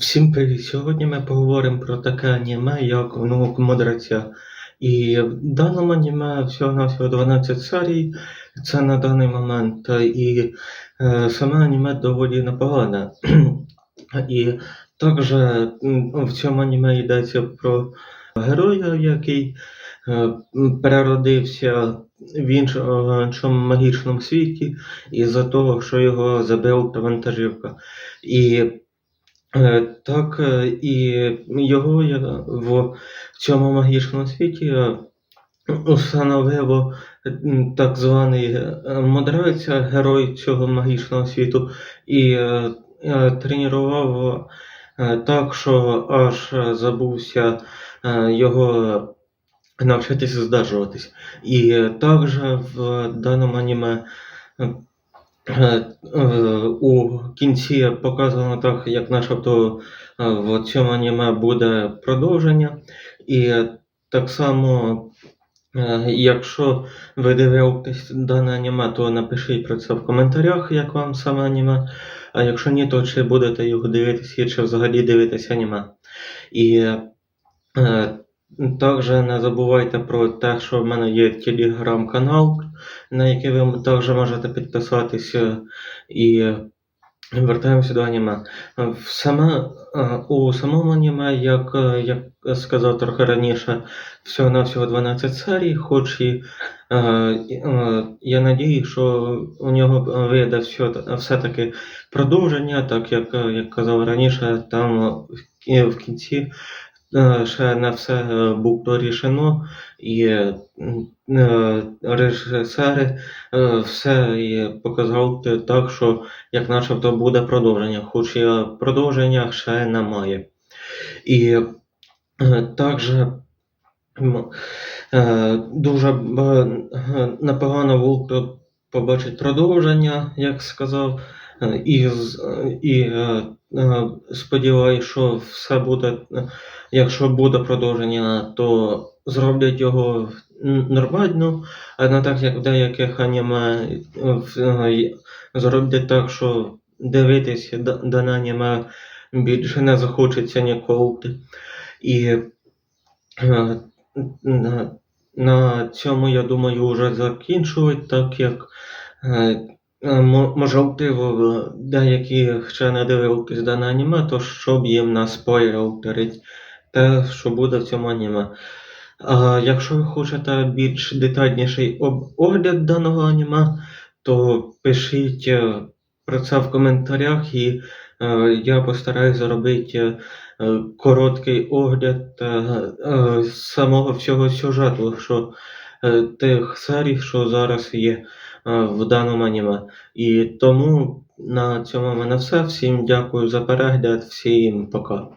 Всім привіт! Сьогодні ми поговоримо про таке аніме, як «Внук мудреця». І в даному аніме всього-навсього 12 серій, це на даний момент, і е, саме аніме доволі непогане. І також в цьому аніме йдеться про героя, який е, переродився в іншому, магічному світі із-за того, що його забив вантажівка. І Так, е, і його я в цьому магічному світі е, установило м, так званий е, мудрець, герой цього магічного світу, і е, е, тренував е, так, що аж забувся е, його навчитися здержуватись. І е, також в даному аніме е, Е, е, У кінці показано так, як начебто е, в цьому аніме буде продовження. І так само, е, якщо ви дивитесь дане аніме, то напишіть про це в коментарях, як вам саме аніме. А якщо ні, то чи будете його дивитися, чи взагалі дивитися аніме. І е, також не забувайте про те, що в мене є телеграм-канал, на який ви також можете підписатися. І вертаємося до аніме. В Саме, е, у самому аніме, як, е, як сказав трохи раніше, всього-навсього 12 серій, хоч і е, е, я надію, що у нього вийде все, все-таки продовження, так як, е, як казав раніше, там в кінці ще не все е, було рішено, і е, е, режисери е, все і показали так, що як начебто буде продовження, хоч і продовження ще немає. І е, також е, дуже е, непогано було побачити продовження, як сказав, е, і, і е, е, сподіваюся, що все буде. Якщо буде продовження, то зроблять його нормально, а не так, як в деяких аніме е, зроблять так, що дивитися да- дане аніме більше не захочеться ніколи. І на, цьому, я думаю, вже закінчувати, так як е, е, мо- можливо, деякі ще не дивились дане аніме, то щоб їм не спойлерить те, що буде в цьому аніме. А якщо ви хочете більш детальніший огляд даного аніме, то пишіть е, про це в коментарях, і е, я постараюсь зробити е, е, короткий огляд е, е, самого всього сюжету, що е, тих серій, що зараз є е, в даному аніме. І тому на цьому в мене все. Всім дякую за перегляд, всім пока.